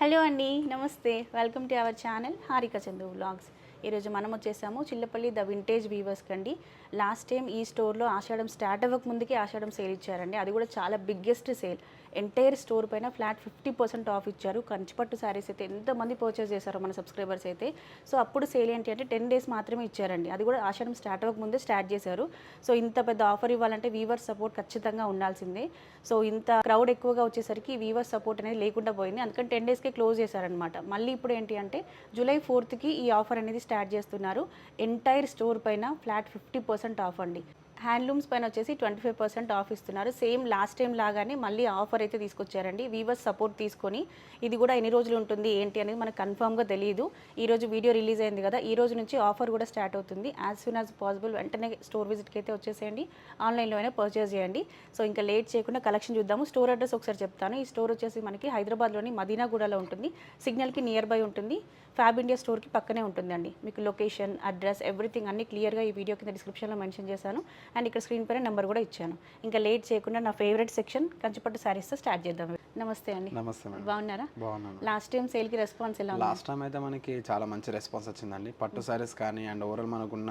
Hello అండి నమస్తే. Welcome to our channel Harika Chandu vlogs. ఈరోజు మనం వచ్చేసాము చిల్లపల్లి ద వింటేజ్ వీవర్స్కి అండి లాస్ట్ టైం ఈ స్టోర్లో ఆషాఢం స్టార్ట్ అవ్వక ముందుకే ఆషాఢం సేల్ ఇచ్చారండి. అది కూడా చాలా బిగ్గెస్ట్ సేల్ ఎంటైర్ స్టోర్ పైన ఫ్లాట్ ఫిఫ్టీ పర్సెంట్ ఆఫ్ ఇచ్చారు. కంచిపట్టు శారీస్ అయితే ఎంతమంది పర్చేస్ చేశారో మన సబ్స్క్రైబర్స్ అయితే. సో అప్పుడు సేల్ ఏంటి అంటే టెన్ డేస్ మాత్రమే ఇచ్చారండి. అది కూడా ఆషాఢం స్టార్ట్ అవ్వక ముందే స్టార్ట్ చేశారు. సో ఇంత పెద్ద ఆఫర్ ఇవ్వాలంటే వీవర్ సపోర్ట్ ఖచ్చితంగా ఉండాల్సిందే. సో ఇంత క్రౌడ్ ఎక్కువగా వచ్చేసరికి వీవర్ సపోర్ట్ అనేది లేకుండా పోయింది. అందుకని టెన్ డేస్కే క్లోజ్ చేశారనమాట మళ్ళీ ఇప్పుడు ఏంటి అంటే జూలై ఫోర్త్కి ఈ ఆఫర్ అనేది స్టార్ట్ చేస్తున్నారు. ఎంటైర్ స్టోర్ పైన ఫ్లాట్ ఫిఫ్టీ పర్సెంట్ ఆఫ్ అండి. హ్యాండ్లూమ్స్ పైన వచ్చేసి ట్వంటీ ఫైవ్ పర్సెంట్ ఆఫ్ ఇస్తున్నారు. సేమ్ లాస్ట్ టైం లాగానే మళ్ళీ ఆఫర్ అయితే తీసుకొచ్చారండి. వీవర్స్ సపోర్ట్ తీసుకొని ఇది కూడా ఎన్ని రోజులు ఉంటుంది ఏంటి అనేది మనకు కన్ఫామ్గా తెలియదు ఈ రోజు వీడియో రిలీజ్ అయింది కదా ఈ రోజు నుంచి ఆఫర్ కూడా స్టార్ట్ అవుతుంది. యాజ్ సూన్ యాజ్ పాసిబుల్ వెంటనే స్టోర్ విజిట్కి అయితే వచ్చేసేయండి. ఆన్లైన్లో అయినా పర్చేస్ చేయండి. సో ఇంకా లేట్ చేయకుండా కలెక్షన్ చూద్దాము. స్టోర్ అడ్రస్ ఒకసారి చెప్తాను. ఈ స్టోర్ వచ్చేసి మనకి హైదరాబాద్లోని మదీనాగూడలో ఉంటుంది. సిగ్నల్కి నియర్ బై ఉంటుంది. ఫ్యాబ్ ఇండియా స్టోర్కి పక్కనే ఉంటుందండి. మీకు లొకేషన్ అడ్రస్ ఎవ్రీథింగ్ అన్ని క్లియర్గా ఈ వీడియో కింద డిస్క్రిప్షన్లో మెన్షన్ చేశాను. అండ్ ఇక్కడ స్క్రీన్ పైన నెంబర్ కూడా ఇచ్చాను. ఇంకా లేట్ చేయకుండా నా ఫేవరెట్ సెక్షన్ కంచిపట్టు శారీస్తో స్టార్ట్ చేద్దాం. నమస్తే అండి. నమస్తే బాగున్నారా? బాగున్నాను. లాస్ట్ టైం సేల్కి రెస్పాన్స్ ఎలా లాస్ట్ టైం అయితే మనకి చాలా మంచి రెస్పాన్స్ వచ్చిందండి. పట్టు సారీస్ కానీ అండ్ ఓవరాల్ మనకున్న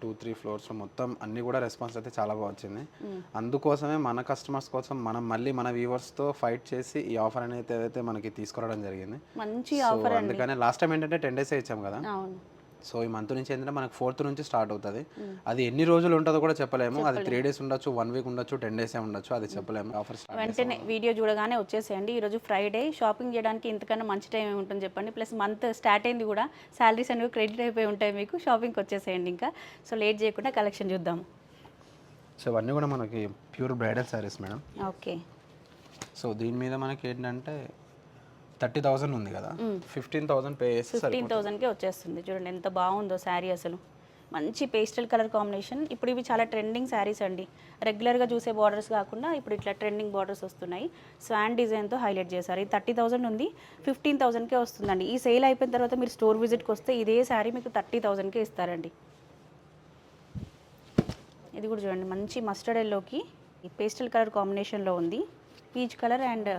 టూ త్రీ ఫ్లోర్స్ మొత్తం అన్ని కూడా రెస్పాన్స్ అయితే చాలా బాగా వచ్చింది. అందుకోసమే మన కస్టమర్స్ కోసం మనం మళ్ళీ మన వ్యూవర్స్తో ఫైట్ చేసి ఈ ఆఫర్ అనేది ఏదైతే మనకి తీసుకురావడం జరిగింది. మంచి ఆఫర్ అందుకనే లాస్ట్ టైం ఏంటంటే టెన్ డేసే ఇచ్చాం కదా. సో ఈ మంత్ నుంచి ఏంటంటే మనకి ఫోర్త్ నుంచి స్టార్ట్ అవుతుంది. అది ఎన్ని రోజులు ఉంటుందో కూడా చెప్పలేము. అది త్రీ డేస్ ఉండొచ్చు వన్ వీక్ ఉండొచ్చు టెన్ డేసే ఉండొచ్చు అది చెప్పలేము. ఆఫర్ స్టార్ట్ వెంటనే వీడియో చూడగానే వచ్చేసేయండి. ఈరోజు ఫ్రైడే షాపింగ్ చేయడానికి ఇంతకన్నా మంచి టైం ఉంటుంది చెప్పండి. ప్లస్ మంత్ స్టార్ట్ అయింది కూడా శాలరీస్ అనేవి క్రెడిట్ అయిపోయి ఉంటాయి మీకు. షాపింగ్కి వచ్చేసేయండి ఇంకా. సో లేట్ చేయకుండా కలెక్షన్ చూద్దాం. సో ఇవన్నీ కూడా మనకి pure bridal saris madam okay so దీని మీద మనకి ఏంటంటే థర్టీ థౌసండ్ ఉంది కదా. ఫిఫ్టీన్ థౌసండ్ పే చేస్తే ఫిఫ్టీన్ థౌసండ్కే వచ్చేస్తుంది. చూడండి ఎంత బాగుందో శారీ అసలు. మంచి పేస్టల్ కలర్ కాంబినేషన్. ఇప్పుడు ఇవి చాలా ట్రెండింగ్ శారీస్ అండి. రెగ్యులర్గా చూసే బార్డర్స్ కాకుండా ఇప్పుడు ఇట్లా ట్రెండింగ్ బార్డర్స్ వస్తున్నాయి. స్వాన్ డిజైన్తో హైలైట్ చేశారు. ఇది థర్టీ థౌసండ్ ఉంది ఫిఫ్టీన్ థౌసండ్కే వస్తుందండి. ఈ సేల్ అయిపోయిన తర్వాత మీరు స్టోర్ విజిట్కి వస్తే ఇదే శారీ మీకు థర్టీ థౌసండ్కే ఇస్తారండి. ఇది కూడా చూడండి మంచి మస్టర్డ్ ఎల్లోకి పేస్టల్ కలర్ కాంబినేషన్లో ఉంది. పీచ్ కలర్ అండ్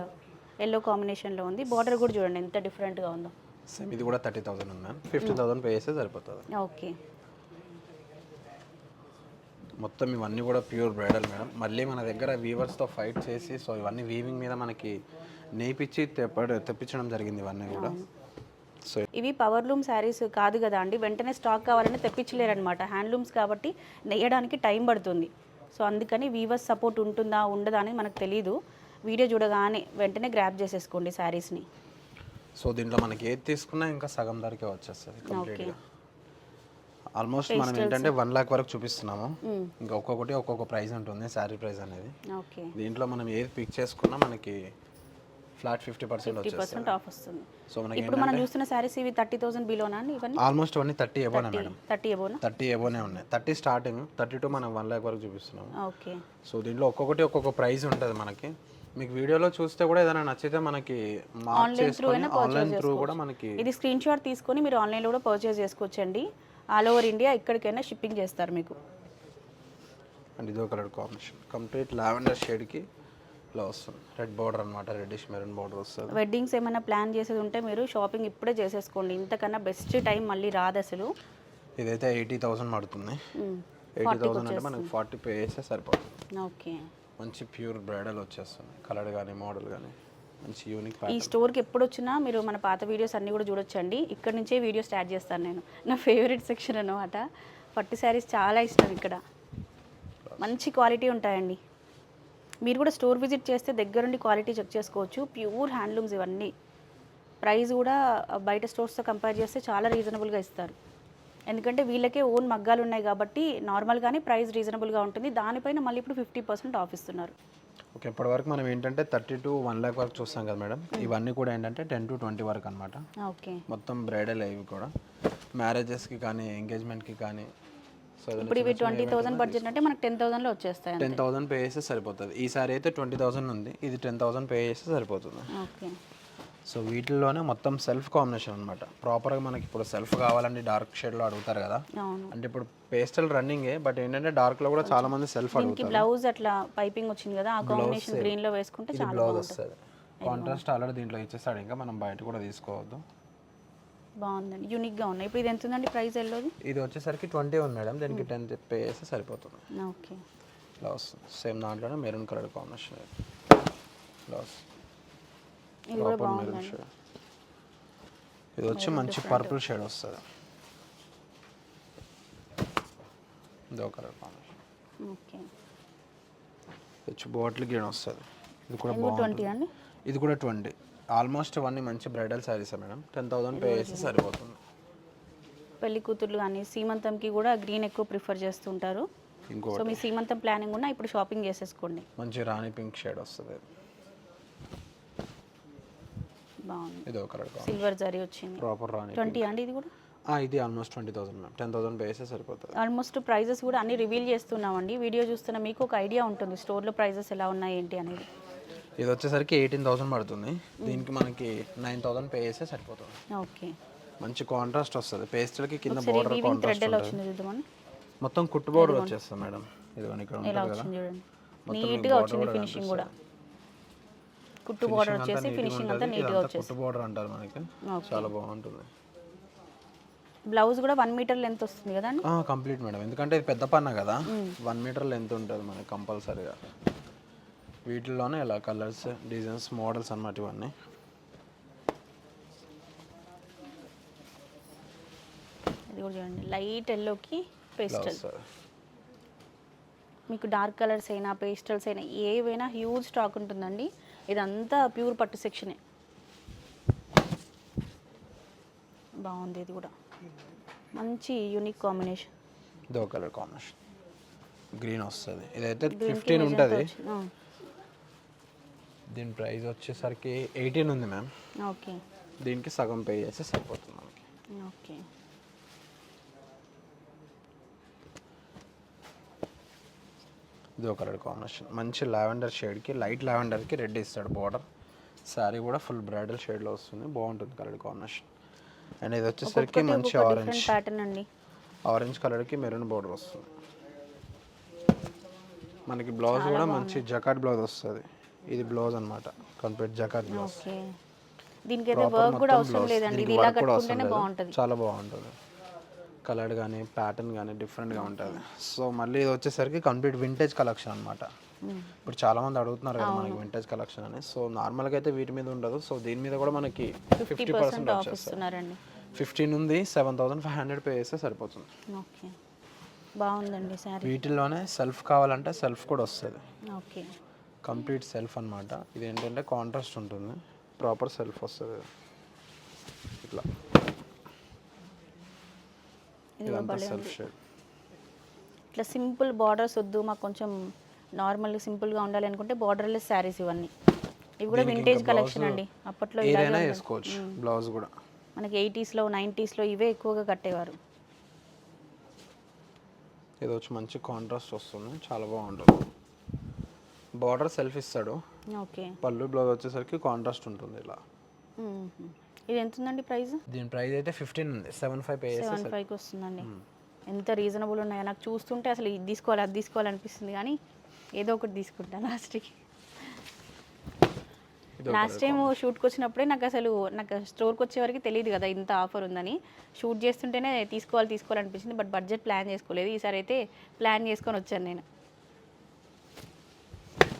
ఎల్లో కాంబినేషన్లో ఉంది. బార్డర్ కూడా చూడండి ఎంత డిఫరెంట్గా ఉందో. సేమ్ ఇది కూడా థర్టీ థౌసండ్ ఉంది మ్యామ్ ఫిఫ్టీన్ థౌసండ్ పే చేస్తే సరిపోతుంది. ఓకే. మొత్తం ఇవన్నీ కూడా ప్యూర్ బ్రైడల్ మేడం మళ్ళీ మన దగ్గర వీవర్స్తో ఫైట్ చేసి సో ఇవన్నీ వీవింగ్ మీద మనకి నేపిచ్చి తెప్ప తెప్పించడం జరిగింది ఇవన్నీ కూడా. సో ఇవి పవర్ లూమ్ శారీస్ కాదు కదా అండి. వెంటనే స్టాక్ కావాలని తెప్పించలేరనమాట హ్యాండ్లూమ్స్ కాబట్టి నెయ్యడానికి టైం పడుతుంది. సో అందుకని వీవర్స్ సపోర్ట్ ఉంటుందా ఉండదా అనేది మనకు తెలియదు వీడియో చూడగానే వెంటనే గ్రాప్ చేసేసుకోండి శారీస్ని. సో దీంట్లో మనకి ఏది తీసుకున్నా ఇంకా సగం ధరకే వచ్చేస్తుంది కంప్లీట్గా. ఆల్మోస్ట్ మనం ఏంటంటే వన్ లాక్ వరకు చూపిస్తున్నాము. ఇంకా ఒక్కొక్కటి ఒక్కొక్క ప్రైస్ ఉంటుంది శారీ ప్రైస్ అనేది. ఓకే. దీంట్లో మనం ఏది పిక్ చేసుకున్నా మనకి ఫ్లాట్ ఫిఫ్టీ పర్సెంట్ ఆఫ్ వస్తుంది. సో మనకి ఇప్పుడు మనం చూస్తున్న శారీస్ ఇవి థర్టీ థౌసండ్ బిలోనా అండి ఇవన్నీ? ఆల్మోస్ట్ అన్నీ థర్టీ ఎబోనే మేడం. థర్టీ ఎబోనా థర్టీ ఎబోనే ఉన్నాయి. థర్టీ స్టార్టింగ్ థర్టీ టూ మనం వన్ ల్యాక్ వరకు చూపిస్తున్నాము. ఓకే. సో దీంట్లో ఒక్కొక్కటి ఒక్కొక్క ప్రైస్ ఉంటుంది మనకి. మీకు వీడియోలో చూస్తే కూడా ఏదైనా నచ్చితే మనకి ఆన్లైన్ త్రూ కూడా మనకి ఇది స్క్రీన్ షాట్ తీసుకొని మీరు ఆన్లైన్లో కూడా పర్చేస్ చేసుకోవచ్చండి. ఆల్ ఓవర్ ఇండియా ఎక్కడికైనా షిప్పింగ్ చేస్తారు మీకు. అండ్ ఇదో కలర్ కాంబినేషన్ కంప్లీట్ లావెండర్ షేడ్కి ఇలా వస్తుంది. రెడ్ బార్డర్ అనమాట రెడ్డిష్ మెరూన్ బార్డర్ వస్తుంది. వెడ్డింగ్స్ ఏమైనా ప్లాన్ చేసేది ఉంటే మీరు షాపింగ్ ఇప్పుడే చేసేసుకోండి. ఇంతకన్నా బెస్ట్ టైం మళ్ళీ రాదు అసలు. ఇదైతే ఎయిటీ థౌసండ్ పడుతుంది. ఎయిటీ థౌసండ్ అంటే మనకి ఫార్టీ పే చేస్తే సరిపోతుంది. ఓకే మంచి ప్యూర్ బ్రైడల్ వచ్చేస్తుంది. కలర్ కానీ మోడల్ కానీ మంచి యూనిక్ ఈ స్టోర్కి ఎప్పుడు వచ్చినా మీరు మన పాత వీడియోస్ అన్నీ కూడా చూడొచ్చండి. ఇక్కడ నుంచే వీడియో స్టార్ట్ చేస్తాను నేను. నా ఫేవరెట్ సెక్షన్ అనమాట పట్టు శారీస్ చాలా ఇష్టం ఇక్కడ. మంచి క్వాలిటీ ఉంటాయండి. మీరు కూడా స్టోర్ విజిట్ చేస్తే దగ్గరుండి క్వాలిటీ చెక్ చేసుకోవచ్చు. ప్యూర్ హ్యాండ్లూమ్స్ ఇవన్నీ. ప్రైస్ కూడా బయట స్టోర్స్తో కంపేర్ చేస్తే చాలా రీజనబుల్గా ఇస్తారు. ఎందుకంటే వీళ్ళకే ఓన్ మగ్గాలు ఉన్నాయి కాబట్టి నార్మల్గానే ప్రైస్ రీజనబుల్గా ఉంటుంది. దానిపైన మళ్ళీ ఇప్పుడు ఫిఫ్టీ పర్సెంట్ ఆఫ్ ఇస్తున్నారు. ఓకే ఇప్పటి వరకు మనం ఏంటంటే థర్టీ టు వన్ ల్యాక్ వరకు చూస్తాం కదా మేడం. ఇవన్నీ కూడా ఏంటంటే టెన్ టు ట్వంటీ వరకు అనమాట ఓకే. మొత్తం బ్రైడల్ ఇవి కూడా. మ్యారేజెస్కి కానీ ఎంగేజ్మెంట్కి కానీ సో ఇప్పుడు ఇవి ట్వంటీ థౌసండ్ బడ్జెట్ అంటే మనకు టెన్ థౌసండ్లో వచ్చేస్తాయి టెన్ థౌసండ్ పే చేస్తే సరిపోతుంది. ఈసారి అయితే ట్వంటీ థౌసండ్ ఉంది. ఇది టెన్ థౌసండ్ పే చేస్తే సరిపోతుంది. ఓకే. సో వీటిల్లోనే మొత్తం సెల్ఫ్ కాంబినేషన్ అనమాట ప్రాపర్గా మనకి ఇప్పుడు సెల్ఫ్ కావాలంటే డార్క్ షేడ్లో అడుగుతారు కదా? అంటే ఇప్పుడు పేస్టల్ రన్నింగే బట్ ఏంటంటే డార్క్లో కూడా చాలా మంది సెల్ఫ్ అడుగుతారు. బ్లౌజ్ అట్లా పైపింగ్ వచ్చింది కదా ఆ కాంబినేషన్ గ్రీన్లో వేసుకుంటే చాలా బ్లౌజ్ వస్తుంది. కాంట్రాస్ట్ ఆల్రెడీ దీంట్లో ఇచ్చేస్తాడు ఇంకా మనం బయట కూడా తీసుకోవద్దు. బాగుందండి. యూనిక్గా ఉన్నాయి. ఇప్పుడు ఇది ఎంత ఉందండి ప్రైస్ ఎల్లోది? ఇది వచ్చేసరికి ట్వంటీ ఉంది మేడం. దీనికి టెన్ చేస్తే సరిపోతుంది. ఓకే. వస్తుంది సేమ్ దాంట్లోనే మెరూన్ కలర్ కాంబినేషన్. ఇలా వస్తుంది ఇది మెరూన్ షేడ్ వచ్చి మంచి పర్పుల్ షేడ్ వస్తుంది. ఇదో వచ్చి బాటిల్ గ్రీన్ వస్తుంది. ఇది కూడా బాగుంటుంది. ఇది కూడా ట్వంటీ ఆల్మోస్ట్ ఇవన్నీ మంచి bridal saris madam ten thousand pay చేస్తే సరిపోతుంది. పెళ్ళి కూతుర్లు కానీ సీమంతంకి కూడా గ్రీన్ ఎక్కువ ప్రిఫర్ చేస్తుంటారు. సో మీ సీమంతం ప్లానింగ్ ఉన్నా ఇప్పుడు షాపింగ్ చేసేసుకోండి. మంచి రాణి పింక్ షేడ్ వస్తుంది. బాగుంది. ఇది ఒక కలర్ సిల్వర్ జరీ వచ్చింది. ప్రాపర్ రాణి ట్వంటీ అండి ఇది కూడా? ఆ, ఇది almost twenty thousand ma'am ten thousand pay చేస్తే సరిపోతుంది. ఆల్మోస్ట్ ప్రైజెస్ కూడా అన్ని రివీల్ చేస్తున్నామండి. వీడియో చూస్తున్న మీకు ఒక ఐడియా ఉంటుంది. స్టోర్లో ప్రైజెస్ ఎలా ఉన్నాయి ఏంటి అనేది. ఇది వచ్చేసరికి ఎయిటీన్ థౌసండ్ పడుతుంది. దీనికి మనకి నైన్ థౌసండ్ పే చేస్తే సరిపోతుంది. ఓకే మంచి కాంట్రాస్ట్ వస్తుంది. పేస్టల్కి కింద బోర్డర్ కాంట్రాస్ట్ ఉంటుంది. మొత్తం కుట్టు బోర్డర్ వచ్చేస్తుంది మేడం ఇది ఇక్కడ ఉంటుంది కదా. నీట్గా వచ్చింది ఫినిషింగ్ కూడా. కుట్టు బార్డర్ వచ్చేసి ఫినిషింగ్ అంతా. నీట్గా వచ్చేసి. కుట్టు బోర్డర్ అంటారు మనకి. చాలా బాగుంటుంది. బ్లౌజ్ కూడా వన్ మీటర్ లెంత్ వస్తుంది కదండి? కంప్లీట్ మేడం ఎందుకంటే ఇది పెద్ద పన్న కదా. వన్ మీటర్ లెంత్ ఉంటుంది మనకి కంపల్సరీగా. వీటిల్లోనే ఇలా కలర్స్ డిజైన్స్ మోడల్స్ అన్నమాట ఇవన్నీ. ఇది కూడా చూడండి. లైట్ ఎల్లోకి పేస్టల్ మీకు డార్క్ కలర్స్ అయినా పేస్టల్స్ అయినా ఏవైనా హ్యూజ్ స్టాక్ ఉంటుందండి. ఇదంతా ప్యూర్ పట్టు సెక్షనే. బాగుంది ఇది కూడా. మంచి యూనిక్ కాంబినేషన్ ఇదో కలర్ కాంబినేషన్. గ్రీన్ వస్తుంది. ఇదైతే ఫిఫ్టీన్ ఉంటుంది. దీని ప్రైస్ వచ్చేసరికి ఎయిటీన్ ఉంది మ్యామ్ ఓకే. దీనికి సగం పే చేస్తే సరిపోతుంది మనకి. ఓకే. ఇదో కలర్ కాంబినేషన్. మంచి లావెండర్ షేడ్కి లైట్ లావెండర్కి రెడ్ ఇస్తాడు బార్డర్. శారీ కూడా ఫుల్ బ్రైడల్ షేడ్లో వస్తుంది. బాగుంటుంది కలర్ కాంబినేషన్. అండ్ ఇది వచ్చేసరికి మంచి ఆరెంజ్. ప్యాటర్న్ అండి. ఆరెంజ్ కలర్కి మెరూన్ బార్డర్ వస్తుంది. మనకి బ్లౌజ్ కూడా మంచి జకాట్ బ్లౌజ్ వస్తుంది. ఇది బ్లౌజ్ అన్నమాట. Complete jacquard blouse. దీనికి వర్క్ కూడా అవసరం లేదండి. ఇది ఇలా కట్టుకుంటేనే బాగుంటుంది. చాలా బాగుంటుంది. కలర్ కానీ ప్యాటర్న్ కానీ డిఫరెంట్గా ఉంటుంది. సో మళ్ళీ ఇది వచ్చేసరికి కంప్లీట్ వింటేజ్ కలెక్షన్ అనమాట ఇప్పుడు చాలా మంది అడుగుతున్నారు కదా మనకి వింటేజ్ కలెక్షన్ అని. సో నార్మల్గా అయితే వీటి మీద ఉండదు. సో దీని మీద కూడా మనకి ఫిఫ్టీ పర్సెంట్ ఇస్తున్నారండి. ఫిఫ్టీన్ ఉంది seven thousand five hundred pay చేస్తే సరిపోతుంది. ఓకే. బాగుందండి వీటిల్లోనే సెల్ఫ్ కావాలంటే సెల్ఫ్ కూడా వస్తుంది. ఓకే. కంప్లీట్ సెల్ఫ్ అన్నమాట. ఇది ఏంటంటే కాంట్రాస్ట్ ఉంటుంది. ప్రాపర్ సెల్ఫ్ వస్తుంది. ఇట్లా. ఇట్లా సింపుల్ బార్డర్స్ వద్దు మాకు కొంచెం నార్మల్ సింపుల్గా ఉండాలి అనుకుంటే బార్డర్లెస్ శారీస్ ఇవన్నీ. ఇవి కూడా వింటేజ్ కలెక్షన్ అండి. అప్పట్లో ఇలాగే ఏదైనా ఉండేది. వేసుకోవచ్చు బ్లౌజ్ కూడా. మనకి ఎయిటీస్లో నైంటీస్లో ఇవే ఎక్కువగా కట్టేవారు. ఇది వచ్చి మంచి కాంట్రాస్ట్ వస్తుంది చాలా బాగుంటుంది. బార్డర్ సెల్ఫ్ ఇస్తాడు. ఓకే. పళ్ళు బ్లౌజ్ వచ్చేసరికి కాంట్రాస్ట్ ఉంటుంది ఇలా. మ్మ్. ఇది ఎంత ఉందండి ప్రైస్? దీని ప్రైస్ అయితే ఫిఫ్టీన్ ఉంది. సెవెన్ ఫైవ్ పే సెవెన్ ఫైవ్కి వస్తుందండి. ఎంత రీజనబుల్ ఉన్నాయో నాకు చూస్తుంటే అసలు ఇది తీసుకోవాలి అది తీసుకోవాలి అనిపిస్తుంది కానీ ఏదో ఒకటి తీసుకుంటా లాస్ట్కి. లాస్ట్ టైం షూట్కి వచ్చినప్పుడే నాకు అసలు నాకు స్టోర్కి వచ్చే వరకు తెలియదు కదా ఇంత ఆఫర్ ఉందని. షూట్ చేస్తుంటేనే తీసుకోవాలి తీసుకోవాలనిపించింది బట్ బడ్జెట్ ప్లాన్ చేసుకోలేదు. ఈసారి అయితే ప్లాన్ చేసుకొని వచ్చాను నేను.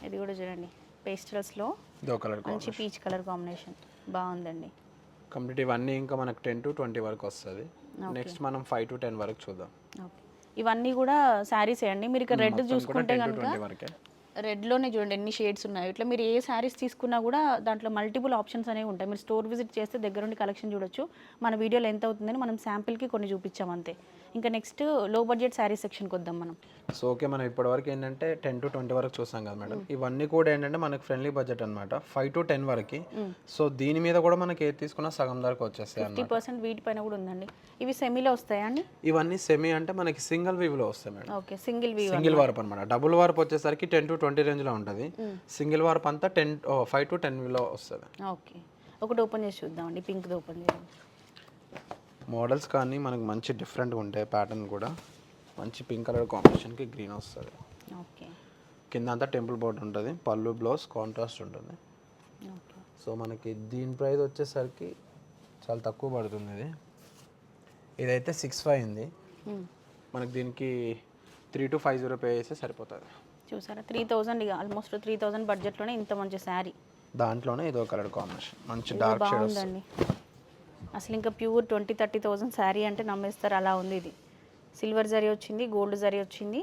ఇది కూడా చూడండి పేస్టల్స్లో మంచి పీచ్ కలర్ కాంబినేషన్. బాగుందండి. కంప్లీట్ ఇవన్నీ ఇంకా మనకు టెన్ టు ట్వంటీ వరకు వస్తుంది. నెక్స్ట్ మనం ఫైవ్ టు టెన్ వరకు చూద్దాం. ఇవన్నీ కూడా శారీస్ అండి మీరు ఇక్కడ రెడ్ చూసుకుంటే కనుక రెడ్లోనే చూడండి ఎన్ని షేడ్స్ ఉన్నాయి. ఇట్లా మీరు ఏ శారీస్ తీసుకున్నా కూడా దాంట్లో మల్టిపుల్ ఆప్షన్స్ అనేవి ఉంటాయి. మీరు స్టోర్ విజిట్ చేస్తే దగ్గరుండి కలెక్షన్ చూడొచ్చు. మన వీడియోలో ఎంత అవుతుందని మనం శాంపిల్కి కొన్ని చూపించాం అంతే. ఇంకా నెక్స్ట్లో బడ్జెట్ శారీ సెక్షన్కి వద్దాం మనం. సో ఓకే మనం ఇప్పటివరకు ఏంటంటే టెన్ టు ట్వంటీ వరకు చూసాం కదా మేడం. ఇవన్నీ కూడా ఏంటంటే మనకి ఫ్రెండ్లీ బడ్జెట్ అనమాట ఫైవ్ టు టెన్ వరకు. సో దీని మీద కూడా మనకి ఏది తీసుకున్నా సగం ధరకు వచ్చేస్తాయి ఫిఫ్టీ పర్సెంట్ వీటిపైన కూడా ఉందండి. ఇవి సెమీలో వస్తాయా అండి? ఇవన్నీ సెమీ అంటే మనకి సింగిల్ వీవ్లో వస్తాయి మేడం. ఓకే సింగిల్ వీ సింగిల్ వార్ప్ అనమాట డబుల్ వార్ప్ వచ్చేసరికి టెన్ టు ట్వంటీ రేంజ్లో ఉంటుంది. సింగిల్ వార్ప్ అంతా టెన్ ఫైవ్ టు టెన్లో వస్తుంది. ఓకే. ఒకటి ఓపెన్ చేసి చూద్దామండి. పింక్ది ఓపెన్ చేయండి మోడల్స్ కానీ మనకు మంచి డిఫరెంట్గా ఉంటాయి ప్యాటర్న్ కూడా. మంచి పింక్ కలర్ కాంబినేషన్కి గ్రీన్ వస్తుంది. ఓకే. కింద అంతా టెంపుల్ బోర్డ్ ఉంటుంది. పళ్ళు బ్లౌజ్ కాంట్రాస్ట్ ఉంటుంది. సో మనకి దీని ప్రైస్ వచ్చేసరికి చాలా తక్కువ పడుతుంది ఇది. ఇదైతే సిక్స్ ఫైవ్ ఉంది. మనకి దీనికి three two five zero pay చేస్తే సరిపోతుంది. చూసారా? త్రీ థౌజండ్ ఇక ఆల్మోస్ట్ త్రీ థౌజండ్ బడ్జెట్లోనే ఇంత మంచి శారీ దాంట్లోనే ఇదో కలర్ కాంబినేషన్ మంచి డార్క్ షేడ్ వస్తుంది. అసలు ఇంకా pure twenty thirty thousand sari అంటే నమ్మేస్తారు అలా ఉంది ఇది. సిల్వర్ జరీ వచ్చింది గోల్డ్ జరీ వచ్చింది.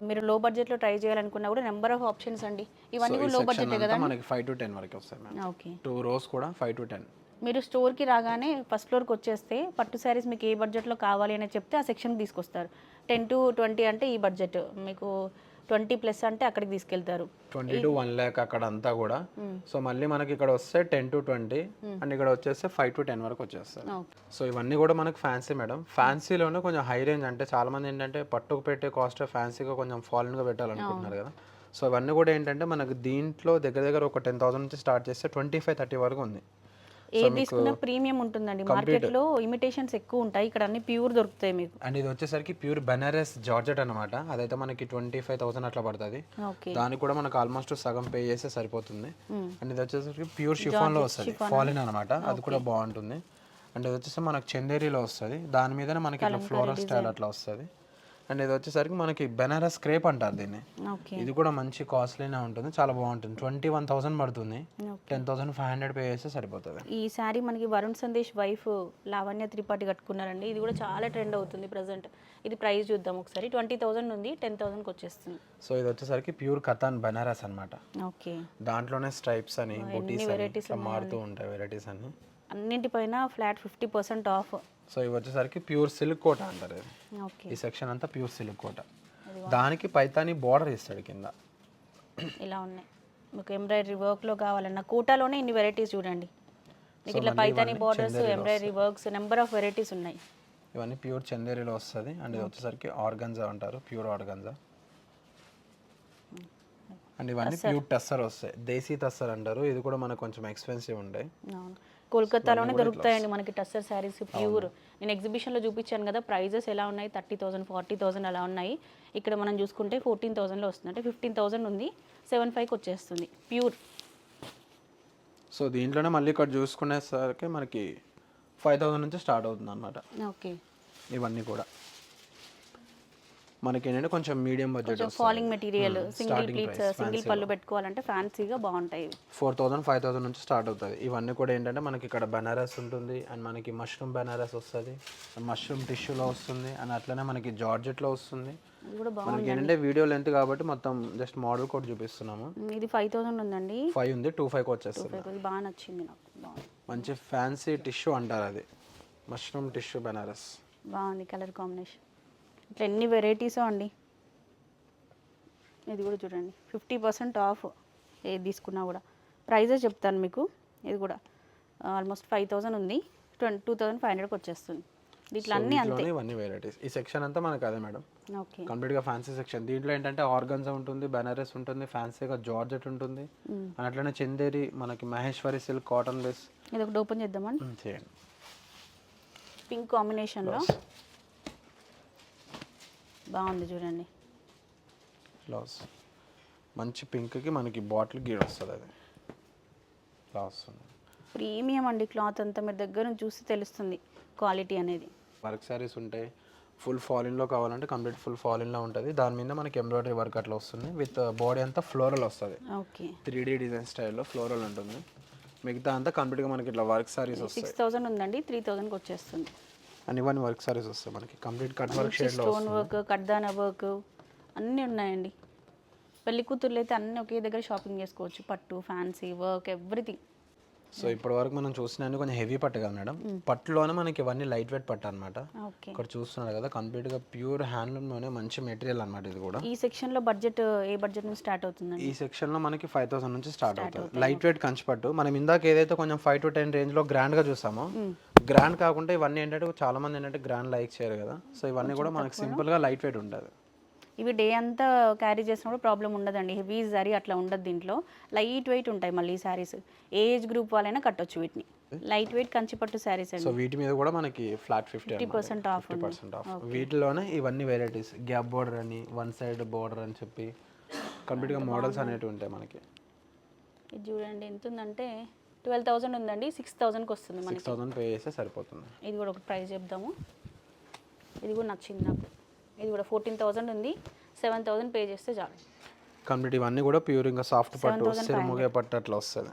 మీరు లో బడ్జెట్లో ట్రై చేయాలనుకున్నా కూడా నెంబర్ ఆఫ్ ఆప్షన్స్ అండి. ఇవన్నీ కూడా లో బడ్జెటే కదా? మనకి ఫైవ్ టు టెన్ వరకు వస్తాయి ఓకే. టూ రోస్ కూడా ఫైవ్ టు టెన్ మీరు స్టోర్కి రాగానే ఫస్ట్ ఫ్లోర్కి వచ్చేస్తే పట్టు శారీస్ మీకు ఏ బడ్జెట్లో కావాలి అని చెప్తే ఆ సెక్షన్కి తీసుకొస్తారు. టెన్ టు ట్వంటీ అంటే ఈ బడ్జెట్ మీకు ట్వంటీ ప్లస్ అంటే అక్కడికి తీసుకెళ్తారు. ట్వంటీ టు వన్ ల్యాక్ అక్కడ అంతా కూడా సో మళ్ళీ మనకి ఇక్కడ వస్తే టెన్ టు ట్వంటీ అండ్ ఇక్కడ వచ్చేస్తే ఫైవ్ టు టెన్ వరకు వచ్చేస్తారు. సో ఇవన్నీ కూడా మనకు ఫ్యాన్సీ మేడం. ఫ్యాన్సీలోనే కొంచెం హై రేంజ్ అంటే చాలా మంది ఏంటంటే పట్టుకు పెట్టే కాస్ట్ ఫ్యాన్సీగా కొంచెం ఫారెన్గా పెట్టాలనుకుంటున్నారు కదా. సో ఇవన్నీ కూడా ఏంటంటే మనకు దీంట్లో దగ్గర దగ్గర ఒక టెన్ థౌసండ్ నుంచి స్టార్ట్ చేస్తే ట్వంటీ ఫైవ్ థర్టీ వరకు ఉంది. ఏది తీసుకున్నా ప్రీమియం ఉంటుందండి? మార్కెట్లో ఇమిటేషన్స్ ఎక్కువ ఉంటాయి. ఇక్కడ అన్ని ప్యూర్ దొరుకుతాయి మీకు. అండ్ ఇది వచ్చేసరికి ప్యూర్ బెనారస్ జార్జెట్ అనమాట అదైతే మనకి ట్వంటీ ఫైవ్ థౌసండ్ అట్లా పడుతుంది. దానికి కూడా మనకు ఆల్మోస్ట్ సగం పే చేస్తే సరిపోతుంది. అండ్ ఇది వచ్చేసరికి ప్యూర్ షిఫాన్లో వస్తుంది. ఫాలిన్ అనమాట అది కూడా బాగుంటుంది. అండ్ ఇది వచ్చేసి మనకి చందేరిలో వస్తుంది. దాని మీదనే మనకి ఇట్లా ఫ్లోరల్ స్టైల్ అట్లా వస్తుంది. అండ్ ఇది వచ్చేసరికి మనకి బెనారస్ క్రేప్ అంటారు దీన్ని. ఓకే. ఇది కూడా మంచి కాస్ట్లీనే ఉంటుంది. చాలా బాగుంటుంది. ట్వంటీ వన్ థౌసండ్ పడుతుంది. Ten thousand five hundred pay చేస్తే సరిపోతుంది. ఈ శారీ మనకి వరుణ్ సందేశ్ వైఫ్ లావణ్య త్రిపాఠి కట్టుకున్నారండి. ఇది కూడా చాలా ట్రెండ్ అవుతుంది ప్రజెంట్. ఇది ప్రైస్ చూద్దాం ఒకసారి. ట్వంటీ థౌసండ్ ఉంది టెన్ థౌసండ్కి వచ్చేస్తుంది. సో ఇది వచ్చేసరికి ప్యూర్ కథాన్ బెనారస్ అనమాట ఓకే. దాంట్లోనే స్ట్రైప్స్ అని ఇట్లా మారుతూ ఉంటాయి వెరైటీస్ అన్ని. అన్నింటిపైన flat fifty percent off. So ఇవి వచ్చేసరికి ప్యూర్ సిల్క్ కోట అంటారు. ఈ సెక్షన్ అంతా ప్యూర్ సిల్క్ కోట. దానికి పైతాని బార్డర్ ఇస్తాడు కింద. ఇలా ఉన్నాయి. మీకు ఎంబ్రాయిడరీ వర్క్లో కావాలన్న కోటాలోనే ఇన్ని వెరైటీస్ చూడండి. మీకు ఇట్లా Paithani borders embroidery works number of varieties ఉన్నాయి. ఇవన్నీ ప్యూర్ చందేరిలో వస్తుంది. అండ్ ఇది వచ్చేసరికి ఆర్గన్జా అంటారు. Pure organza. అండ్ ఇవన్నీ ప్యూర్ టస్సర్ వస్తాయి. దేశీ టస్సర్ అంటారు. ఇది కూడా మనకు కొంచెం ఎక్స్పెన్సివ్ ఉంటాయి అవును. కోల్కతాలోనే దొరుకుతాయండి మనకి టస్సర్ శారీస్ ప్యూర్. నేను ఎగ్జిబిషన్లో చూపించాను కదా ప్రైజెస్ ఎలా ఉన్నాయి? థర్టీ థౌసండ్ ఫార్టీ థౌసండ్ అలా ఉన్నాయి. ఇక్కడ మనం చూసుకుంటే ఫోర్టీన్ థౌసండ్లో వస్తుంది. అంటే ఫిఫ్టీన్ థౌసండ్ ఉంది సెవెన్ ఫైవ్కి వచ్చేస్తుంది ప్యూర్. సో దీంట్లోనే మళ్ళీ ఇక్కడ చూసుకునేసరికి మనకి ఫైవ్ థౌసండ్ నుంచి స్టార్ట్ అవుతుంది అనమాట ఓకే. ఇవన్నీ కూడా. మనకి ఏంటంటే కొంచెం medium budget falling material single pleats single పళ్ళు పెట్టుకోవాలంటే ఫ్యాన్సీగా బాగుంటాయి ఫోర్ థౌసండ్ ఫైవ్ థౌసండ్ నుంచి స్టార్ట్ అవుతుంది ఇవన్నీ కూడా ఏంటంటే మనకి ఇక్కడ బెనారస్ ఉంటుంది అండ్ మనకి మష్రూమ్ బెనారస్ వస్తుంది మష్రూమ్ టిష్యూలో వస్తుంది అండ్ అట్లనే మనకి జార్జెట్లో వస్తుంది. మనకి ఏంటంటే వీడియో లెంత్ కాబట్టి మొత్తం జస్ట్ మోడల్ కోడ్ చూపిస్తున్నాము. ఇది ఫైవ్ థౌసండ్ ఉందండి. ఫైవ్ ఉంది టూ ఫైవ్కి వచ్చేస్తుంది. బాగా నచ్చింది నాకు. మంచి ఫ్యాన్సీ టిష్యూ అంటారు అది. Mushroom tissue Banaras. బాగుంది కలర్ కాంబినేషన్ ఇట్లా ఎన్ని వెరైటీసో అండి. ఇది కూడా చూడండి. ఫిఫ్టీ పర్సెంట్ ఆఫ్ ఏది తీసుకున్నా కూడా. ప్రైజెస్ చెప్తాను మీకు. ఇది కూడా ఆల్మోస్ట్ ఫైవ్ థౌసండ్ ఉంది. ట్వంటీ టూ థౌసండ్ ఫైవ్ హండ్రెడ్కి వచ్చేస్తుంది. దీంట్లో అన్నీ అంతే. ఇవన్నీ వెరైటీస్ ఈ సెక్షన్ అంతా మనకు అదే మేడం. ఓకే. కంప్లీట్గా ఫ్యాన్సీ సెక్షన్ దీంట్లో ఏంటంటే ఆర్గన్జా ఉంటుంది బెనారస్ ఉంటుంది ఫ్యాన్సీగా జార్జెట్ ఉంటుంది. అట్లనే చందేరి మనకి మహేశ్వరి సిల్క్ కాటన్ బేస్ ఇది ఒకటి ఓపెన్ చేద్దామండి చేయండి. పింక్ కాంబినేషన్లో బాగుంది చూడండి. లాస్ మంచి పింక్కి మనకి బాటిల్ గీడ వస్తుంది అది. వస్తుంది ప్రీమియం అండి క్లాత్ అంతా మీరు దగ్గర నుంచి చూసి తెలుస్తుంది క్వాలిటీ అనేది. వర్క్ శారీస్ ఉంటాయి ఫుల్ ఫాలిన్లో కావాలంటే కంప్లీట్ ఫుల్ ఫాలిన్లో ఉంటుంది. దాని మీద మనకి ఎంబ్రాయిడరీ వర్క్ అట్లా వస్తుంది. విత్ బాడీ అంతా ఫ్లోరల్ వస్తుంది. ఓకే. త్రీ డీ డిజైన్ స్టైల్లో ఫ్లోరల్ ఉంటుంది. మిగతా అంతా కంప్లీట్గా మనకి ఇట్లా వర్క్ శారీస్ వస్తాయి. సిక్స్ థౌసండ్ ఉందండి. త్రీ థౌసండ్కి వచ్చేస్తుంది. అండ్ ఇవన్నీ వర్క్ శారీస్ వస్తాయి మనకి. కంప్లీట్ కట్ వర్క్ షేడ్లో స్టోన్ వర్క్ కడ్దాన వర్క్ అన్నీ ఉన్నాయండి. పెళ్ళి కూతుర్లు అయితే అన్నీ ఒకే దగ్గర షాపింగ్ చేసుకోవచ్చు. పట్టు ఫ్యాన్సీ వర్క్ ఎవ్రీథింగ్ సో ఇప్పటి వరకు మనం చూసిన కొంచెం హెవీ పట్టు కదా మేడం పట్టులోనే మనకి ఇవన్నీ లైట్ వెయిట్ పట్టు అనమాట ఇక్కడ చూస్తున్నారు కదా కంప్లీట్గా ప్యూర్ హ్యాండ్లూమ్లోనే మంచి మెటీరియల్ అనమాట ఇది కూడా. ఈ సెక్షన్లో బడ్జెట్ ఏ బడ్జెట్ నుంచి స్టార్ట్ అవుతుందండి? ఈ సెక్షన్లో మనకి ఫైవ్ థౌసండ్ నుంచి స్టార్ట్ అవుతుంది. లైట్ వెయిట్ కంచిపట్టు మనం ఇందాక ఏదైతే కొంచెం ఫైవ్ టు టెన్ రేంజ్లో గ్రాండ్గా చూసామో గ్రాండ్ కాకుండా ఇవన్నీ ఏంటంటే చాలా మంది ఏంటంటే గ్రాండ్ లైక్ చేయరు కదా. సో ఇవన్నీ కూడా మనకి సింపుల్గా లైట్ వెయిట్ ఉంటుంది. ఇవి డే అంతా క్యారీ చేసినప్పుడు ప్రాబ్లం ఉండదండి. హెవీ జరీ అట్లా ఉండదు దీంట్లో. లైట్ వెయిట్ ఉంటాయి మళ్ళీ శారీస్ ఏ ఏజ్ గ్రూప్ వాళ్ళైనా కట్టొచ్చు వీటిని. Light weight Kanchipattu saris so అండి వీటి మీద కూడా మనకి flat fifty percent off percent off వీటిలోనే ఇవన్నీ వెరైటీస్ గ్యాప్ బోర్డర్ అని వన్ సైడ్ బోర్డర్ అని చెప్పి కంప్లీట్గా మోడల్స్ అనేవి ఉంటాయి మనకి. ఇది చూడండి ఎంత ఉందంటే ట్వెల్వ్ థౌసండ్ ఉందండి సిక్స్ థౌసండ్కి వస్తుంది మనకి. థౌసండ్ పే చేస్తే సరిపోతుంది. ఇది కూడా ఒక ప్రైస్ చెప్దాము. ఇది కూడా నచ్చింది నాకు. ఇది కూడా ఫోర్టీన్ థౌసండ్ ఉంది. సెవెన్ థౌసండ్ పే చేస్తే చాలు. కంప్లీట్ ఇవన్నీ కూడా ప్యూర్ ఇంకా సాఫ్ట్ పట్టు 7,500. సిరుముగే పట్టు అట్లా వస్తుంది.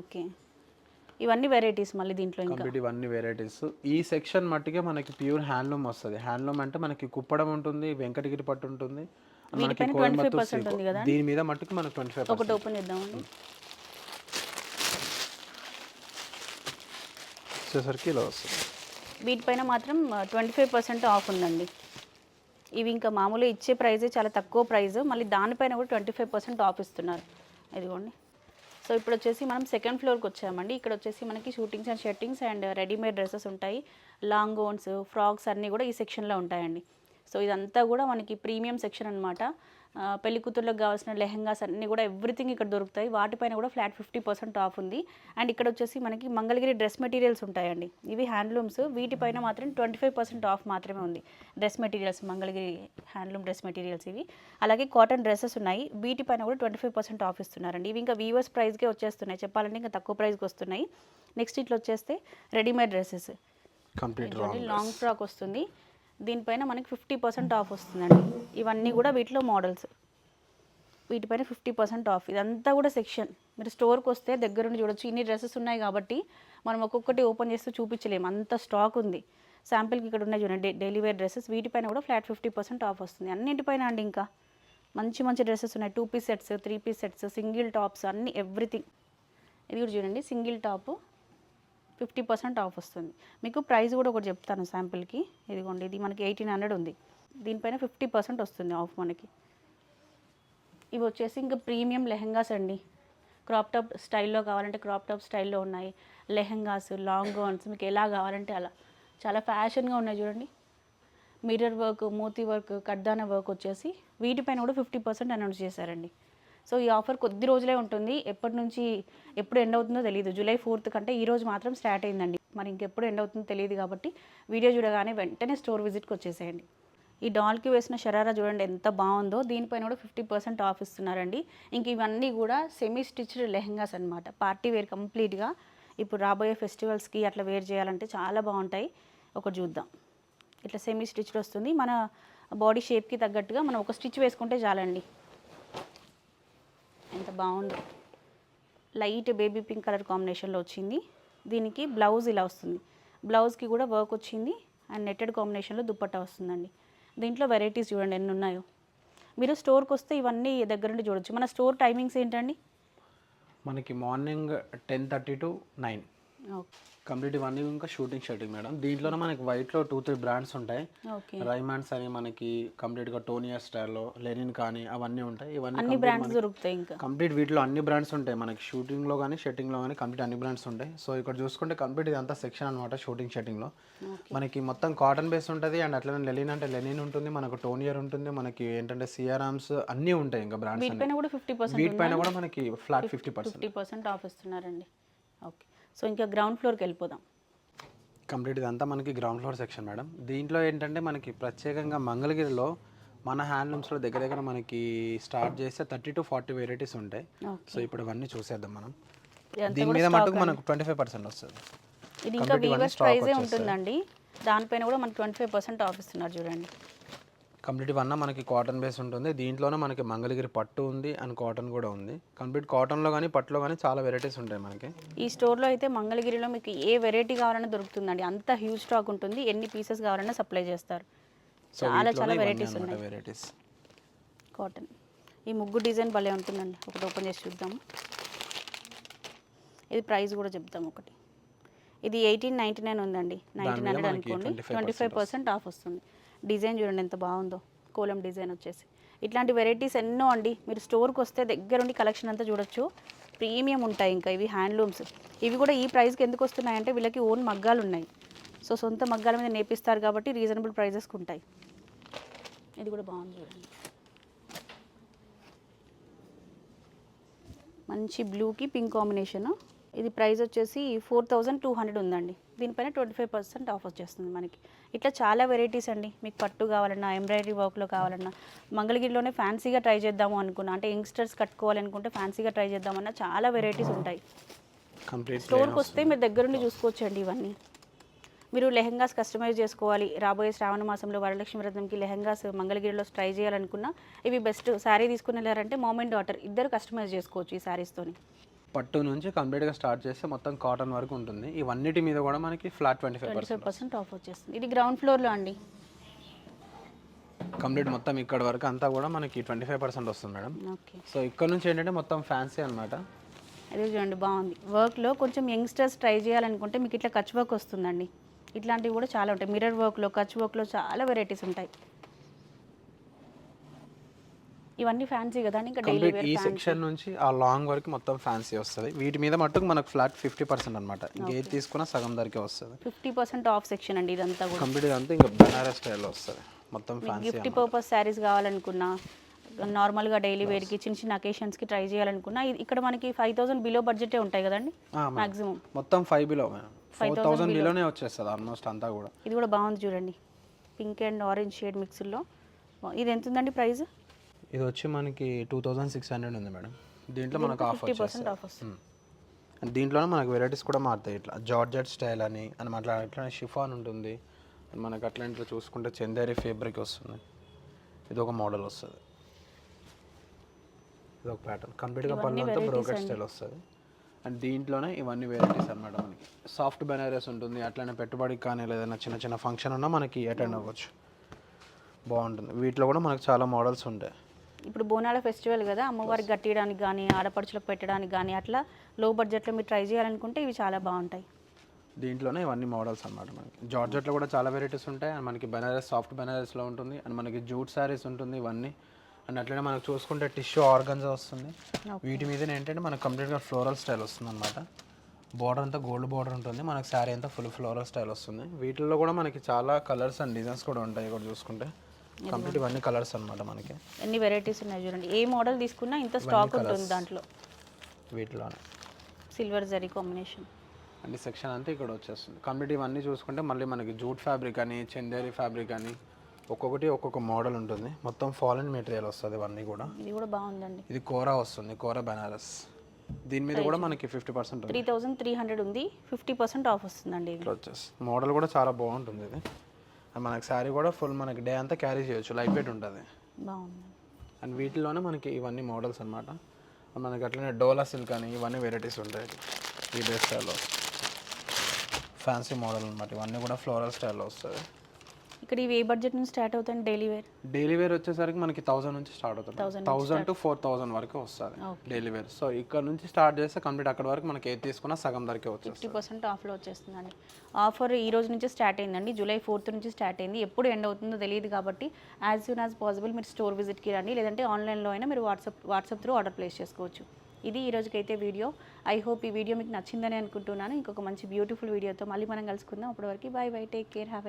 ఓకే. ఇవన్నీ వెరైటీస్ మళ్ళీ దీంట్లో ఇంకా? కంప్లీట్ ఇవన్నీ వెరైటీస్. ఈ సెక్షన్ మట్టుకే మనకి ప్యూర్ హ్యాండ్లూమ్ వస్తుంది. హ్యాండ్లూమ్ అంటే మనకి కుప్పడం ఉంటుంది వెంకటగిరి పట్టు ఉంటుంది మనకి వీటిపైన కోయంబత్తూర్ 25% silk. ఉంది కదా? దీని మీద మట్టుకు మనకు ట్వంటీ ఫైవ్ ఒకటి ఓపెన్ చేద్దామండి. వచ్చేసరికి ఇలా వస్తుంది. వీటిపైన మాత్రం ట్వంటీ ఫైవ్ పర్సెంట్ ఆఫ్ ఉందండి. ఇవి ఇంకా మామూలుగా ఇచ్చే ప్రైజే చాలా తక్కువ ప్రైస్ మళ్ళీ దానిపైన కూడా ట్వంటీ ఫైవ్ పర్సెంట్ ఆఫ్ ఇస్తున్నారు. ఇదిగోండి. సో ఇప్పుడు వచ్చేసి మనం సెకండ్ ఫ్లోర్కి వచ్చామండి. ఇక్కడ వచ్చేసి మనకి suitings and shirtings and readymade dresses ఉంటాయి. లాంగ్ ఓన్స్ ఫ్రాక్స్ అన్నీ కూడా ఈ సెక్షన్లో ఉంటాయండి. సో ఇదంతా కూడా మనకి ప్రీమియం సెక్షన్ అనమాట పెళ్ళి కూతుర్లకు కావాల్సిన లెహంగాస్ అన్నీ కూడా ఎవ్రీథింగ్ ఇక్కడ దొరుకుతాయి. వాటిపైన కూడా ఫ్లాట్ ఫిఫ్టీ పర్సెంట్ ఆఫ్ ఉంది. అండ్ ఇక్కడ వచ్చేసి మనకి మంగళగిరి డ్రెస్ మెటీరియల్స్ ఉంటాయండి. ఇవి హ్యాండ్లూమ్స్ వీటిపైన మాత్రం ట్వంటీ ఫైవ్ పర్సెంట్ ఆఫ్ మాత్రమే ఉంది. Dress materials Mangalagiri handloom dress materials ఇవి. అలాగే కాటన్ డ్రెస్సెస్ ఉన్నాయి. వీటిపైన కూడా ట్వంటీ ఫైవ్ పర్సెంట్ ఆఫ్ ఇస్తున్నారండి. ఇవి ఇంకా వీవర్స్ ప్రైస్కే వచ్చేస్తున్నాయి. చెప్పాలంటే ఇంకా తక్కువ ప్రైస్కి వస్తున్నాయి. నెక్స్ట్ ఇట్లా వచ్చేస్తే రెడీమేడ్ డ్రెస్సెస్ లాంగ్ ఫ్రాక్ వస్తుంది. దీనిపైన మనకి ఫిఫ్టీ పర్సెంట్ ఆఫ్ వస్తుందండి. ఇవన్నీ కూడా వీటిలో మోడల్స్. వీటిపైన ఫిఫ్టీ పర్సెంట్ ఆఫ్. ఇదంతా కూడా సెక్షన్. మీరు స్టోర్కి వస్తే దగ్గరుండి చూడొచ్చు. ఇన్ని డ్రెస్సెస్ ఉన్నాయి కాబట్టి మనం ఒక్కొక్కటి ఓపెన్ చేస్తూ చూపించలేము. అంత స్టాక్ ఉంది. శాంపిల్కి ఇక్కడ ఉన్నాయి చూడండి. Daily wear dresses. వీటిపైన కూడా ఫ్లాట్ ఫిఫ్టీ పర్సెంట్ ఆఫ్ వస్తుంది. అన్నింటిపైన అండి ఇంకా. మంచి మంచి డ్రెస్సెస్ ఉన్నాయి. Two piece sets three piece sets single tops అన్ని ఎవ్రీథింగ్. ఇది కూడా చూడండి. Single top. Fifty percent off వస్తుంది. మీకు ప్రైస్ కూడా ఒకటి చెప్తాను శాంపిల్కి. ఇదిగోండి ఇది మనకి ఎయిటీన్ హండ్రెడ్ ఉంది. దీనిపైన ఫిఫ్టీ పర్సెంట్ వస్తుంది ఆఫ్ మనకి. ఇవి వచ్చేసి ఇంకా ప్రీమియం లెహెంగాస్ అండి. క్రాప్ టాప్ స్టైల్లో కావాలంటే క్రాప్ టాప్ స్టైల్లో ఉన్నాయి. లెహెంగాస్ లాంగ్ గౌన్స్ మీకు ఎలా కావాలంటే అలా. చాలా ఫ్యాషన్గా ఉన్నాయి చూడండి. మిర్రర్ వర్క్ మూతి వర్క్ కడ్దాన వర్క్ వచ్చేసి వీటిపైన కూడా ఫిఫ్టీ పర్సెంట్ అనౌన్స్ చేశారండి. సో ఈ ఆఫర్ కొద్ది రోజులే ఉంటుంది. ఎప్పటి నుంచి ఎప్పుడు ఎండ్ అవుతుందో తెలియదు జూలై ఫోర్త్ కంటే ఈ రోజు మాత్రం స్టార్ట్ అయిందండి. మరి ఇంకెప్పుడు ఎండ్ అవుతుందో తెలియదు కాబట్టి వీడియో చూడగానే వెంటనే స్టోర్ విజిట్కి వచ్చేసేయండి. ఈ డాల్కి వేసిన షరారా చూడండి ఎంత బాగుందో. దీనిపైన కూడా ఫిఫ్టీ పర్సెంట్ ఆఫ్ ఇస్తున్నారండి. ఇంక ఇవన్నీ కూడా సెమీ స్టిచ్డ్ లెహంగాస్ అనమాట పార్టీ వేర్ కంప్లీట్గా ఇప్పుడు రాబోయే ఫెస్టివల్స్కి అట్లా వేర్ చేయాలంటే చాలా బాగుంటాయి. ఒకటి చూద్దాం. ఇట్లా సెమీ స్టిచ్డ్ వస్తుంది. మన బాడీ షేప్కి తగ్గట్టుగా మనం ఒక స్టిచ్ వేసుకుంటే చాలండి. బాగుందో. లైట్ బేబీ పింక్ కలర్ కాంబినేషన్లో వచ్చింది. దీనికి బ్లౌజ్ ఇలా వస్తుంది. బ్లౌజ్కి కూడా వర్క్ వచ్చింది. అండ్ నెట్టెడ్ కాంబినేషన్లో దుప్పట్టా వస్తుందండి. దీంట్లో వెరైటీస్ చూడండి ఎన్ని ఉన్నాయో. మీరు స్టోర్కి వస్తే ఇవన్నీ దగ్గర నుండి చూడొచ్చు. మన స్టోర్ టైమింగ్స్ ఏంటండి? మనకి morning ten thirty to nine. Okay. Complete ఇవన్నీ ఇంకా షూటింగ్ షర్టింగ్ మేడం. దీంట్లోనే మనకి వైట్లో టూ త్రీ బ్రాండ్స్ ఉంటాయి. రైమాండ్స్ అని మనకి కంప్లీట్గా టోనియర్ స్టైల్లో లెనిన్ కానీ అవన్నీ ఉంటాయి. ఇవన్నీ బ్రాండ్స్ దొరుకుతాయి ఇంకా. కంప్లీట్ వీటిలో అన్ని బ్రాండ్స్ ఉంటాయి. మనకి షూటింగ్లో కానీ షర్టింగ్లో కానీ కంప్లీట్ అన్ని బ్రాండ్స్ ఉంటాయి. సో ఇక్కడ చూసుకుంటే కంప్లీట్ ఇదంతా సెక్షన్ అనమాట షూటింగ్ షర్టింగ్లో మనకి మొత్తం కాటన్ బేస్ ఉంటుంది అండ్ అట్లనే లెనిన్ అంటే లెనిన్ ఉంటుంది మనకు టోనియర్ ఉంటుంది మనకి ఏంటంటే సిఆర్ఆమ్స్ అన్నీ ఉంటాయి ఇంకా బ్రాండ్స్ అన్ని. వీటిపైన కూడా మనకి ఫ్లాట్ ఫిఫ్టీ పర్సెంట్ ఆఫ్ ఇస్తున్నారండి. ఓకే. సో ఇంకా గ్రౌండ్ ఫ్లోర్కి వెళ్ళిపోదాం. కంప్లీట్ ఇదంతా మనకి గ్రౌండ్ ఫ్లోర్ సెక్షన్ మేడం దీంట్లో ఏంటంటే మనకి ప్రత్యేకంగా మంగళగిరిలో మన హ్యాండ్లూమ్స్లో దగ్గర దగ్గర మనకి స్టార్ట్ చేస్తే థర్టీ టు ఫార్టీ వెరైటీస్ ఉంటాయి. సో ఇప్పుడు ఇవన్నీ చూసేద్దాం మనం దీని మీద మటుకు మనకు ట్వంటీ ఫైవ్ పర్సెంట్ వస్తుంది. ఇది ఇంకా వీవర్స్ ప్రైజే ఉంటుందండి. దానిపైన కూడా మనకి ట్వంటీ ఫైవ్ పర్సెంట్ ఆఫ్ ఇస్తున్నారు చూడండి. కంప్లీట్ ఇవన్నీ మనకి కాటన్ బేస్ ఉంటుంది. దీంట్లోనే మనకి మంగళగిరి పట్టు ఉంది అండ్ కాటన్ కూడా ఉంది. కంప్లీట్ కాటన్లో కానీ పట్టులో కానీ చాలా వెరైటీస్ ఉంటాయి మనకి. ఈ స్టోర్లో అయితే మంగళగిరిలో మీకు ఏ వెరైటీ కావాలన్నా దొరుకుతుందండి. అంత హ్యూజ్ స్టాక్ ఉంటుంది. ఎన్ని పీసెస్ కావాలన్నా సప్లై చేస్తారు. చాలా చాలా వెరైటీస్ ఉన్నాయి. వెరైటీస్. కాటన్. ఈ ముగ్గు డిజైన్ భలే ఉంటుందండి. ఒకటి ఓపెన్ చేసి చూద్దాము. ఇది ప్రైస్ కూడా చెప్తాం ఒకటి. ఇది ఎయిటీన్ నైంటీ నైన్ ఉందండి. నైన్టీన్ హండ్రెడ్ అనుకోండి. 25% ట్వంటీ ఫైవ్ పర్సెంట్ ఆఫ్ వస్తుంది. డిజైన్ చూడండి ఎంత బాగుందో కోలం డిజైన్ వచ్చేసి. ఇట్లాంటి వెరైటీస్ ఎన్నో అండి. మీరు స్టోర్కి వస్తే దగ్గరుండి కలెక్షన్ అంతా చూడొచ్చు. ప్రీమియం ఉంటాయి ఇంకా ఇవి హ్యాండ్లూమ్స్ ఇవి కూడా ఈ ప్రైస్కి ఎందుకు వస్తున్నాయంటే వీళ్ళకి ఓన్ మగ్గాలు ఉన్నాయి. సో సొంత మగ్గాల మీద నేపిస్తారు కాబట్టి రీజనబుల్ ప్రైజెస్కి ఉంటాయి. ఇది కూడా బాగుంది చూడండి. మంచి బ్లూకి పింక్ కాంబినేషను ఇది ప్రైస్ వచ్చేసి ఫోర్ థౌజండ్ టూ హండ్రెడ్ ఉందండి. దీనిపైన ట్వంటీ ఫైవ్ పర్సెంట్ ఆఫ్ వచ్చేస్తుంది మనకి. ఇట్లా చాలా వెరైటీస్ అండి. మీకు పట్టు కావాలన్నా ఎంబ్రాయిడరీ వర్క్లో కావాలన్నా మంగళగిరిలోనే ఫ్యాన్సీగా ట్రై చేద్దాము అనుకున్నా అంటే యంగ్స్టర్స్ కట్టుకోవాలనుకుంటే ఫ్యాన్సీగా ట్రై చేద్దామన్నా చాలా వెరైటీస్ ఉంటాయి. స్టోర్కి వస్తే మీరు దగ్గరుండి చూసుకోవచ్చండి ఇవన్నీ. మీరు లెహెంగాస్ కస్టమైజ్ చేసుకోవాలి. రాబోయే శ్రావణ మాసంలో వరలక్ష్మి వ్రతంకి లెహెంగాస్ మంగళగిరిలో ట్రై చేయాలనుకున్నా ఇవి బెస్ట్ శారీ తీసుకుని వెళ్ళారంటే మామ్ అండ్ డాటర్ ఇద్దరు కస్టమైజ్ చేసుకోవచ్చు ఈ శారీస్తోని పట్టు నుంచి కంప్లీట్గా స్టార్ట్ చేస్తే మొత్తం కాటన్ వరకు ఉంటుంది. ఇవన్నిటి మీద కూడా మనకి flat twenty five percent percent off వచ్చేస్తుంది. ఇది గ్రౌండ్ ఫ్లోర్లో అండి. కంప్లీట్ మొత్తం ఇక్కడ వరకు అంతా కూడా మనకి ట్వంటీ ఫైవ్ పర్సెంట్ వస్తుంది మేడం. ఓకే. సో ఇక్కడ నుంచి ఏంటంటే మొత్తం ఫ్యాన్సీ అనమాట అదే చూడండి బాగుంది. వర్క్లో కొంచెం యంగ్స్టర్స్ ట్రై చేయాలనుకుంటే మీకు ఇట్లా కచ్ వర్క్ వస్తుందండి. ఇట్లాంటివి కూడా చాలా ఉంటాయి. మిర్రర్ వర్క్లో కచ్ వర్క్లో చాలా వెరైటీస్ ఉంటాయి. ఇవన్నీ ఫ్యాన్సీ కదా ఇంకా డైలీ ఈ సెక్షన్ నుంచి ఆ లాంగ్ వరకు మొత్తం ఫ్యాన్సీ వస్తుంది. వీటి మీద మట్టుకు మనకు ఫ్లాట్ ఫిఫ్టీ పర్సెంట్ అనమాట ఇంకేది తీసుకున్నా సగం ధరకే వస్తుంది. ఫిఫ్టీ పర్సెంట్ ఆఫ్ సెక్షన్ అండి ఇదంతా కూడా. కంప్లీట్ అంతా ఇంకా బనారస్ స్టైల్లో వస్తుంది. మొత్తం ఫ్యాన్సీ గిఫ్ట్ పర్పస్ శారీస్ కావాలనుకున్నా నార్మల్గా డైలీ వేర్కి చిన్న చిన్న అకేషన్స్కి ట్రై చేయాలనుకున్నా ఇక్కడ మనకి ఫైవ్ థౌసండ్ బిలో బడ్జెటే ఉంటాయి కదండి? మాక్సిమం మొత్తం ఫైవ్ బిలో ఫోర్ థౌసండ్ బిలోనే వచ్చేస్తుంది ఆల్మోస్ట్ అంతా కూడా. ఇది కూడా బాగుంది చూడండి. పింక్ అండ్ ఆరెంజ్ షేడ్ మిక్స్లో ఇది ఎంత ఉందండి ప్రైస్? ఇది వచ్చి మనకి టూ థౌజండ్ సిక్స్ హండ్రెడ్ ఉంది మేడం. దీంట్లో మనకు ఆఫ్ ఫిఫ్టీ పర్సెంట్ ఆఫ్ వస్తుంది. దీంట్లోనే మనకు వెరైటీస్ కూడా మారుతాయి. ఇట్లా జార్జెట్ స్టైల్ అని అని అట్లా అట్లనే షిఫాన్ ఉంటుంది. మనకు అట్లా ఇట్లా చూసుకుంటే చందేరి ఫేబ్రిక్ వస్తుంది. ఇది ఒక మోడల్ వస్తుంది ఇది ఒక ప్యాటర్న్ కంప్లీట్గా పళ్ళు అంతా బ్రోకెట్ స్టైల్ వస్తుంది. అండ్ దీంట్లోనే ఇవన్నీ వెరైటీస్ అన్నమాట మనకి. సాఫ్ట్ బెనారస్ ఉంటుంది. అట్లనే పెట్టుబడికి కానీ లేదన్నా చిన్న చిన్న ఫంక్షన్ ఉన్నా మనకి అటెండ్ అవ్వచ్చు. బాగుంటుంది. వీటిలో కూడా మనకు చాలా మోడల్స్ ఉంటాయి. ఇప్పుడు బోనాల ఫెస్టివల్ కదా అమ్మవారికి కట్టడానికి కానీ ఆడపడుచులకు పెట్టడానికి కానీ అట్లా లో బడ్జెట్లో మీరు ట్రై చేయాలనుకుంటే ఇవి చాలా బాగుంటాయి. దీంట్లోనే ఇవన్నీ మోడల్స్ అన్నమాట మనకి. జార్జెట్లో కూడా చాలా వెరైటీస్ ఉంటాయి. అండ్ మనకి బెనారస్ సాఫ్ట్ బెనారస్లో ఉంటుంది. అండ్ మనకి జూట్ శారీస్ ఉంటుంది ఇవన్నీ. అండ్ అట్లనే మనకు చూసుకుంటే టిష్యూ ఆర్గన్జా వస్తుంది. వీటి మీద ఏంటంటే మనకు కంప్లీట్గా ఫ్లోరల్ స్టైల్ వస్తుంది అనమాట బార్డర్ అంతా గోల్డ్ బార్డర్ ఉంటుంది. మనకి శారీ అంతా ఫుల్ ఫ్లోరల్ స్టైల్ వస్తుంది. వీటిల్లో కూడా మనకి చాలా కలర్స్ అండ్ డిజైన్స్ కూడా ఉంటాయి. ఇక్కడ చూసుకుంటే కంప్లీట్ ఇవన్నీ కలర్స్ అన్నమాట మనకి. ఎన్ని వెరైటీస్ ఉన్నాయి చూడండి. ఏ మోడల్ తీసుకున్నా ఇంత స్టాక్ ఉంటుంది దాంట్లో. వీటిలోనే. సిల్వర్ జరీ కాంబినేషన్ అండ్ ఈ సెక్షన్ అంతా ఇక్కడ వచ్చేస్తుంది. కంప్లీట్ ఇవన్నీ చూసుకుంటే మళ్ళీ మనకి జూట్ ఫ్యాబ్రిక్ అని చందేరి ఫ్యాబ్రిక్ అని ఒక్కొక్కటి ఒక్కొక్క మోడల్ ఉంటుంది. మొత్తం ఫాలన్ మెటీరియల్ వస్తుంది ఇవన్నీ కూడా. ఇది కూడా బాగుందండి. ఇది కోరా వస్తుంది కోరా బెనారస్. దీని మీద కూడా మనకి fifty percent three thousand three hundred ఉంది. ఫిఫ్టీ పర్సెంట్ ఆఫ్ వస్తుందండి ఇది. వచ్చేసి మోడల్ కూడా చాలా బాగుంటుంది ఇది. మనకి శారీ కూడా ఫుల్ మనకి డే అంతా క్యారీ చేయొచ్చు. లైట్ వెయిట్ ఉంటుంది. బాగుంది. అండ్ వీటిలోనే మనకి ఇవన్నీ మోడల్స్ అనమాట మనకి అట్లనే డోలా సిల్క్ అని ఇవన్నీ వెరైటీస్ ఉంటాయి. ఈ డ్రెస్ స్టైల్లో ఫ్యాన్సీ మోడల్ అనమాట ఇవన్నీ కూడా ఫ్లోరల్ స్టైల్లో వస్తుంది ఇక్కడ ఇవి ఏ బడ్జెట్ నుంచి స్టార్ట్ అవుతాయండి డైలీ వేర్ డైలీ వేర్ వచ్చేసరికి మనకి థౌసండ్ నుంచి స్టార్ట్ అవుతుంది. థౌసండ్ టు ఫోర్ థౌసండ్ వరకు వస్తుంది డైలీ వేర్ సో ఇక్కడ నుంచి స్టార్ట్ చేస్తే కంప్లీట్ అక్కడ వరకు మనకి ఏది తీసుకున్నా సగం ధరకే వచ్చేస్తుంది. ఫిఫ్టీ పర్సెంట్ ఆఫ్లో వచ్చేస్తుందండి. ఆఫర్ ఈ రోజు నుంచి స్టార్ట్ అయిందండి. జూలై ఫోర్త్ నుంచి స్టార్ట్ అయింది. ఎప్పుడు ఎండ్ అవుతుందో తెలియదు కాబట్టి యాజ్ సూన్ యాజ్ పాసిబుల్ మీరు స్టోర్ విజిట్కి రండి. లేదంటే ఆన్లైన్లో అయినా మీరు WhatsApp WhatsApp through order place చేసుకోవచ్చు. ఇది ఈ రోజుకైతే వీడియో ఐ హోప్ ఈ వీడియో మీకు నచ్చిందని అనుకుంటున్నాను. ఇంకొక మంచి బ్యూటిఫుల్ వీడియోతో మళ్ళీ మనం కలుసుకుందాం. అప్పటివరకు bye bye take care have a